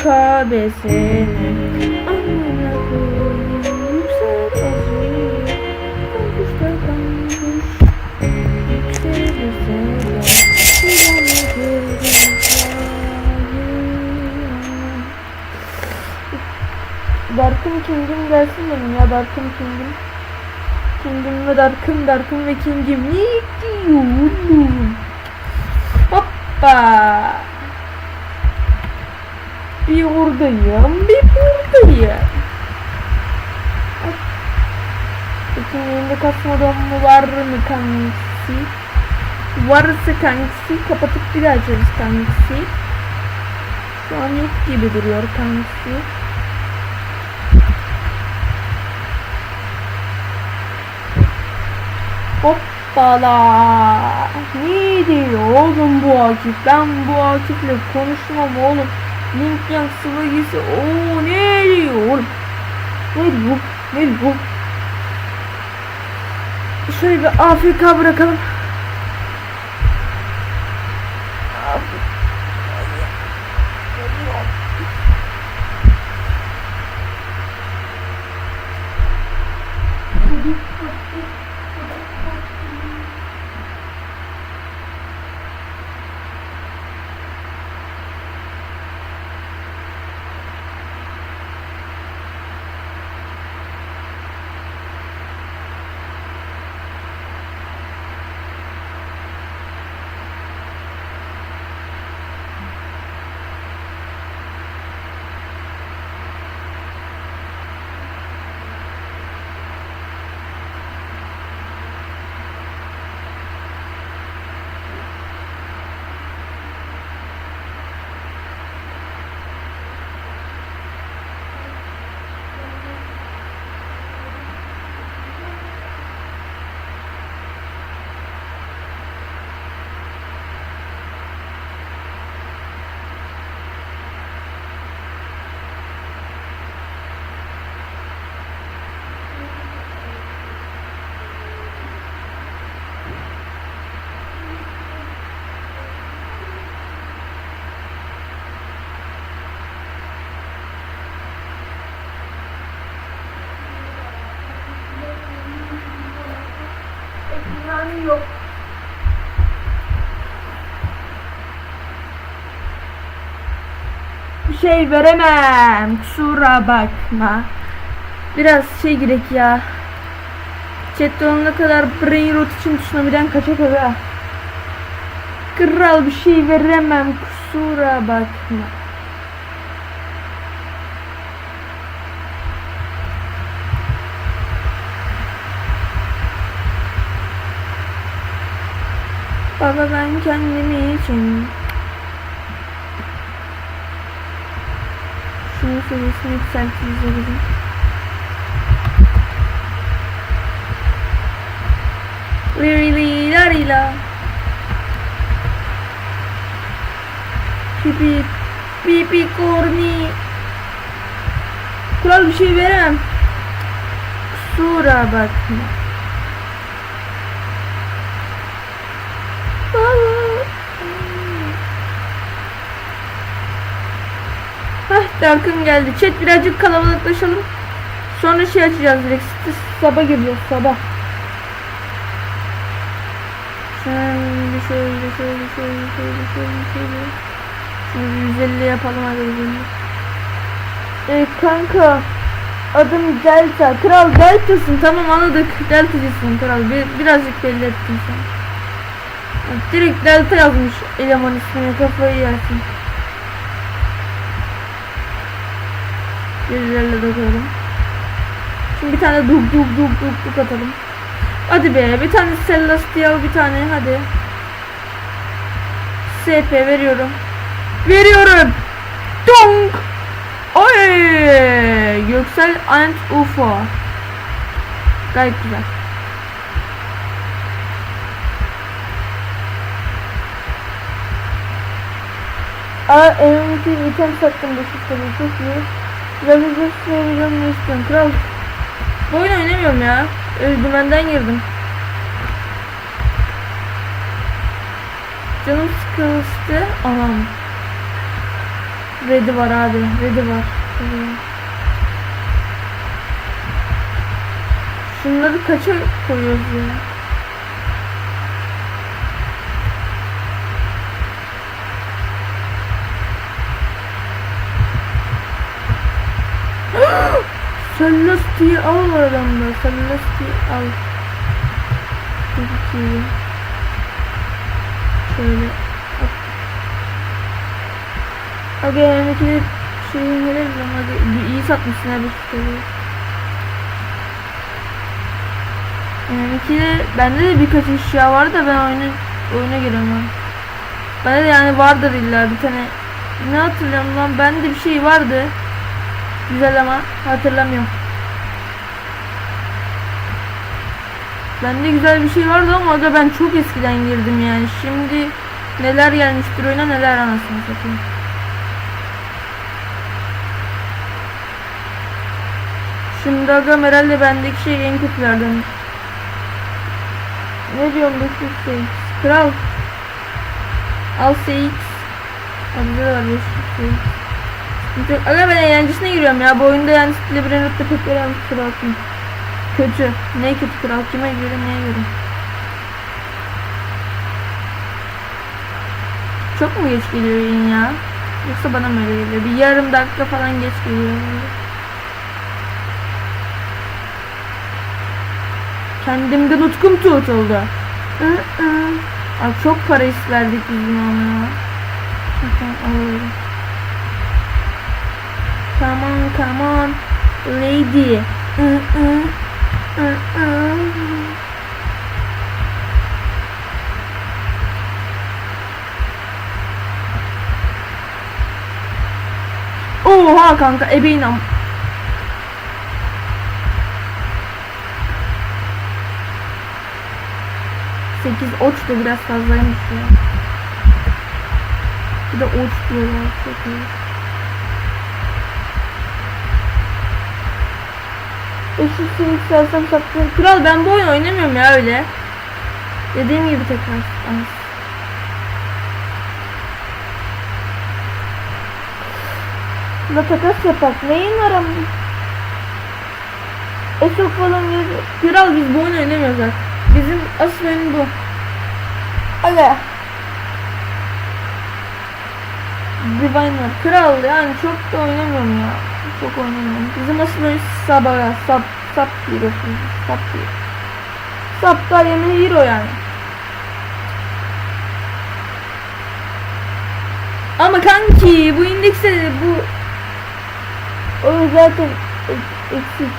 KBS'ne Amına koyayım yüksel azim Kankuş da kankuş Yükselirse Dark'ın King'im gelsin benim ya Dark'ın King'im. King'im ve Dark'ın Dark'ın ve King'im. Ne diyorum Hoppa Bir oradayım bir buradayım Bakın elinde kasmadan mı var mı kankisi Varsa kankisi kapatıp bir daha açarız kankisi Şu an yok gibi duruyor kankisi Hoppala. Ne diyor oğlum bu Akif? Ben bu Akif'le konuşmam oğlum. Link yan sıvı Oo ne diyor? Ne diyor? Ne? Şöyle bir AFK bırakalım. Yani yok. Bir şey veremem. Kusura bakma. Biraz şey gerek ya. Chatte olana kadar brain rot için tuşuna birden kaçak aga. Kral bir şey veremem. Kusura bakma. Baba ben kendimi için Şunu seviyesini yükseltiriz. Really larila Pipi Pipi korni Kral bir şey veremem. Kusura bakma Hah Dark'ın geldi. Chat birazcık kalabalıklaşalım. Sonra şey açacağız direkt. Sabah gireceğiz sabah. Şöyle şöyle şöyle şöyle şöyle şöyle şöyle. Şunu 150 yapalım hadi 150. Ee, kanka adım Delta. Kral Delta'sın tamam anladık. Delta'cısın kral. Bir, birazcık belli ettin sen. Direkt Delta yazmış eleman ismine kafayı yersin. Birilerle de koyalım. Şimdi bir tane duk duk duk duk duk atalım. Hadi be bir tane Celestial bir tane hadi. SP veriyorum. Veriyorum. Donk. Oy! Göksel Ant UFO. Gayet güzel. Aa MVP item sattım bu sistemi çok iyi. Biraz söyleyeceğim ne istiyorsun kral. Bu oyunu oynamıyorum ya. Dümenden girdim. Canım sıkılmıştı. Anam. Red'i var abi. Red'i var. Şunları kaça koyuyoruz ya? Celesti'yi al var adamda. Celesti'yi al. Peki. Şöyle. Yani de şeyi veririz ama iyi satmışsın abi kitabı. Yani ki de bende de birkaç eşya var da ben oyuna oyuna giremem. Bende de yani vardır illa bir tane. Ne hatırlıyorum lan bende bir şey vardı. Güzel ama hatırlamıyorum. Bende güzel bir şey vardı ama da ben çok eskiden girdim yani. Şimdi neler gelmiştir oyuna neler anasını satayım. Şimdi agam herhalde bendeki şey en kötülerden. Ne diyorum bu şey? Kral. Al CX. Abi var 500 CX. Aga ben eğlencesine giriyorum ya. Bu oyunda yani Labyrinth'te pek veren kusura bakmayın. Kötü. Ne kötü kral? Kime göre neye göre? Çok mu geç geliyor yayın ya? Yoksa bana mı öyle geliyor? Bir yarım dakika falan geç geliyor. Kendimden utkum tutuldu. Hı hı. Abi çok para isterdik biz buna ama ya. Tamam alıyorum. Come on, come on, lady. Hı hı. Hı hı. Oha kanka ebeğin am. Sekiz oç da biraz fazlaymış ya. Bir de oç diyorlar. Çok. Eşit yükseltsem satırım. Kral ben bu oyun oynamıyorum ya öyle. Dediğim gibi tekrar. Ay. La takas yapak. Neyin var ama? Esok falan yazıyor. Kral biz bu oyunu oynamıyoruz. Bizim asıl oyun bu. Aga. Divine. Kral yani çok da oynamıyorum ya. Çok oynamıyorum. Bizim asıl oyun Sabaga. Sap. Sap hero. Sap hero. Saptar yemin hero yani. Ama kanki bu indekste de bu oyun zaten ek- eksik.